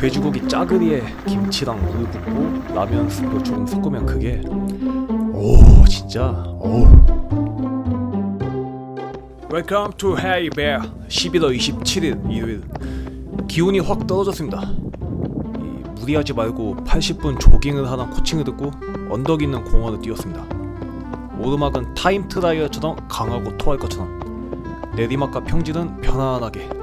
돼지고기 짜글이에 김치랑 물 붓고 라면 스프 조금 섞으면 그게 오 진짜? 오. Welcome to Hey Bear. 11월 27일 일요일. 기온이 확 떨어졌습니다. 이, 무리하지 말고 80분 조깅을 하는 코칭을 듣고 언덕 있는 공원을 뛰었습니다. 오르막은 타임 트라이얼처럼 강하고 토할 것처럼 내리막과 평지는 편안하게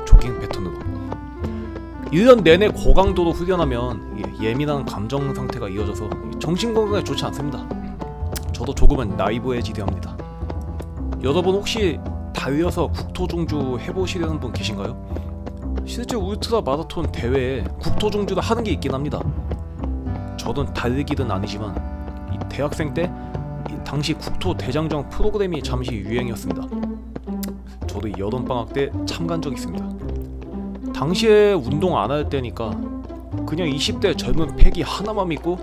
1년 내내 고강도로 훈련하면 이 예민한 감정 상태가 이어져서 정신 건강에 좋지 않습니다. 저도 조금은 나이브해지려 합니다. 여러분 혹시 달려서 국토종주 해보시려는 분 계신가요? 실제 울트라 마라톤 대회에 국토종주를 하는 게 있긴 합니다. 저는 달리기는 아니지만 이 대학생 때이 당시 국토 대장정 프로그램이 잠시 유행이었습니다. 저도 여름 방학 때 참가한 적 있습니다. 당시에 운동 안 할 때니까 그냥 20대 젊은 패기 하나만 믿고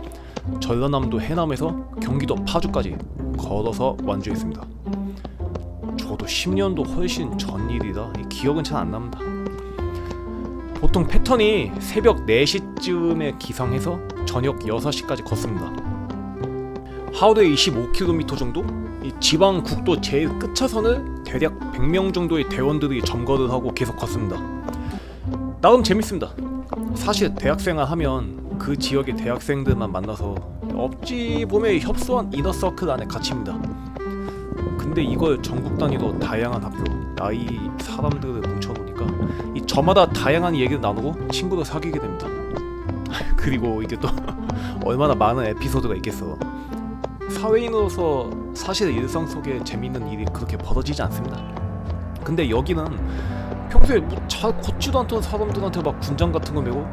전라남도 해남에서 경기도 파주까지 걸어서 완주했습니다. 저도 10년도 훨씬 전 일이라 이 기억은 잘 안 납니다. 보통 패턴이 새벽 4시쯤에 기상해서 저녁 6시까지 걷습니다. 하루에 25km 정도? 이 지방 국도 제일 끝차선을 대략 100명 정도의 대원들이 점거를 하고 계속 걷습니다. 나름 재밌습니다. 사실 대학생활 하면 그 지역의 대학생들만 만나서 어찌 보면 협소한 이너서클 안에 갇힙니다. 근데 이걸 전국 단위로 다양한 학교, 나이 사람들을 뭉쳐놓으니까 이 저마다 다양한 얘기를 나누고 친구를 사귀게 됩니다. 그리고 이게 또 얼마나 많은 에피소드가 있겠어. 사회인으로서 사실 일상 속에 재밌는 일이 그렇게 벌어지지 않습니다. 근데 여기는 평소에 뭐잘 걷지도 않던 사람들한테 막 군장 같은 거 메고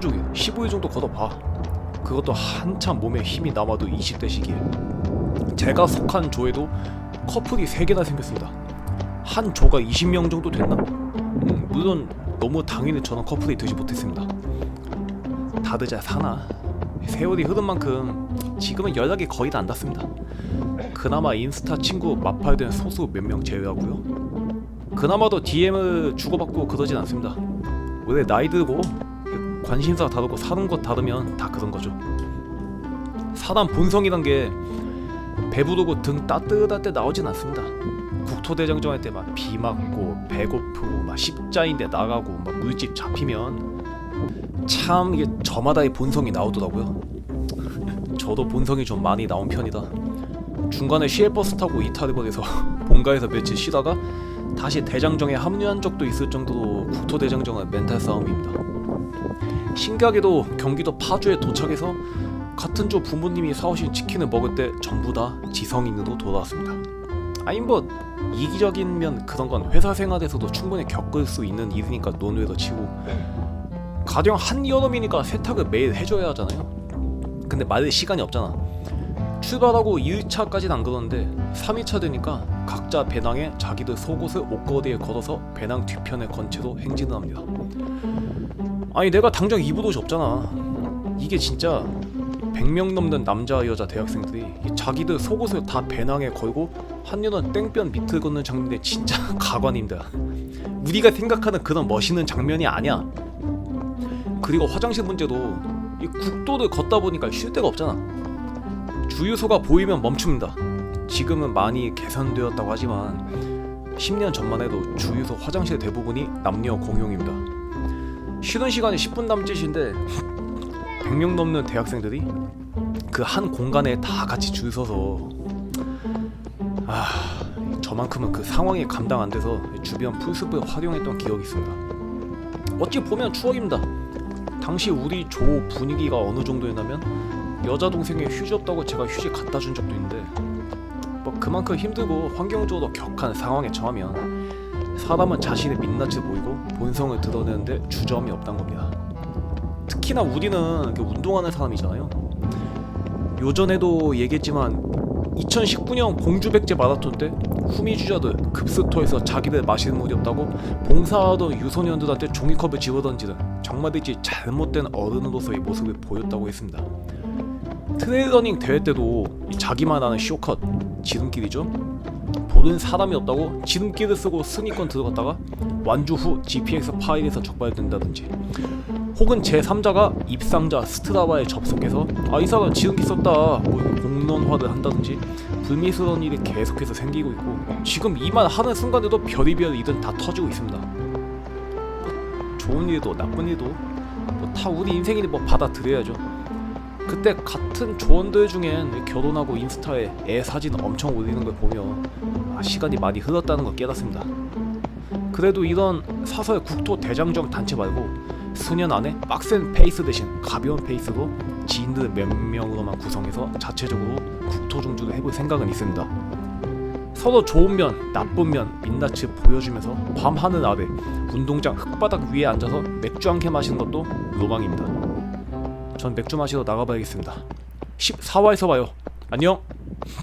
종일 15일 정도 걷어봐. 그것도 한참 몸에 힘이 남아도 20대 시기에. 제가 속한 조에도 커플이 3개나 생겼습니다. 한 조가 20명 정도 됐나? 음, 물론 너무 당연히 저는 커플이 되지 못했습니다. 다들 잘 사나? 세월이 흐른 만큼 지금은 연락이 거의 다 안 닿습니다. 그나마 인스타 친구 마팔된 소수 몇 명 제외하고요 그나마도 DM을 주고받고 그러진 않습니다. 원래 나이 들고 관심사가 다르고 사는 것 다르면 다 그런 거죠. 사람 본성이란 게 배부르고 등 따뜻할 때 나오진 않습니다. 국토대장정 할 때 막 비 맞고 배고프고 막 십자인데 나가고 막 물집 잡히면 참 이게 저마다의 본성이 나오더라고요. 저도 본성이 좀 많이 나온 편이다. 중간에 시외버스 타고 이탈을 거해서 본가에서 며칠 쉬다가 다시 대장정에 합류한 적도 있을 정도로 국토대장정은 멘탈 싸움입니다. 신기하게도 경기도 파주에 도착해서 같은 조 부모님이 사오신 치킨을 먹을 때 전부 다 지성인으로 돌아왔습니다. 아니 뭐 이기적이면 그런 건 회사 생활에서도 충분히 겪을 수 있는 일이니까 논외로 치고 가령 한 여름이니까 세탁을 매일 해줘야 하잖아요. 근데 말릴 시간이 없잖아. 출발하고 2차까지는 안 그러는데 3위차 되니까 각자 배낭에 자기들 속옷을 옷걸이에 걸어서 배낭 뒤편에 건 채 로 행진을 합니다. 아니 내가 당장 입을 옷이 없잖아. 이게 진짜 100명 넘는 남자 여자 대학생들이 자기들 속옷을 다 배낭에 걸고 한여는 땡볕 밑을 걷는 장면이 진짜 가관입니다. 우리가 생각하는 그런 멋있는 장면이 아니야. 그리고 화장실 문제도 이 국도를 걷다 보니까 쉴 데가 없잖아. 주유소가 보이면 멈춥니다. 지금은 많이 개선되었다고 하지만 10년 전만 해도 주유소 화장실 대부분이 남녀 공용입니다. 쉬는 시간이 10분 남짓인데 100명 넘는 대학생들이 그 한 공간에 다 같이 줄 서서 아 저만큼은 그 상황이 감당 안 돼서 주변 풀숲을 활용했던 기억이 있습니다. 어찌 보면 추억입니다. 당시 우리 조 분위기가 어느 정도였냐면 여자 동생이 휴지 없다고 제가 휴지 갖다 준 적도 있는데 뭐 그만큼 힘들고 환경적으로 격한 상황에 처하면 사람은 자신의 민낯을 보이고 본성을 드러내는데 주저함이 없단 겁니다. 특히나 우리는 운동하는 사람이잖아요. 요전에도 얘기했지만 2019년 공주백제 마라톤 때 후미주자들 급스토에서 자기들 마시는 물이 없다고 봉사하던 유소년들한테 종이컵을 집어던지는 정말이지 잘못된 어른으로서의 모습을 보였다고 했습니다. 트레일러닝 대회 때도 이 자기만 아는 쇼컷 지름길이죠. 보는 사람이 없다고 지름길을 쓰고 승리권 들어갔다가 완주 후 GPX 파일에서 적발된다든지. 혹은 제3자가 입상자 스트라바에 접속해서 아 이 사람 게 있었다 뭐 공론화를 한다든지 불미스러운 일이 계속해서 생기고 있고 지금 이 말 하는 순간에도 별의별 일은 다 터지고 있습니다. 뭐 좋은 일도 나쁜 일도 뭐 다 우리 인생이니 뭐 받아들여야죠 그때 같은 조언들 중엔 결혼하고 인스타에 애 사진 엄청 올리는 걸 보면 아, 시간이 많이 흘렀다는 걸 깨닫습니다 그래도 이런 사설 국토 대장정 단체 말고 수년 안에 빡센 페이스 대신 가벼운 페이스로 지인들 몇 명으로만 구성해서 자체적으로 국토 종주를 해볼 생각은 있습니다. 서로 좋은 면, 나쁜 면 민낯을 보여주면서 밤 하늘 아래 운동장 흙바닥 위에 앉아서 맥주 한 캔 마시는 것도 로망입니다. 전 맥주 마시러 나가봐야겠습니다. 14화에서 봐요. 안녕.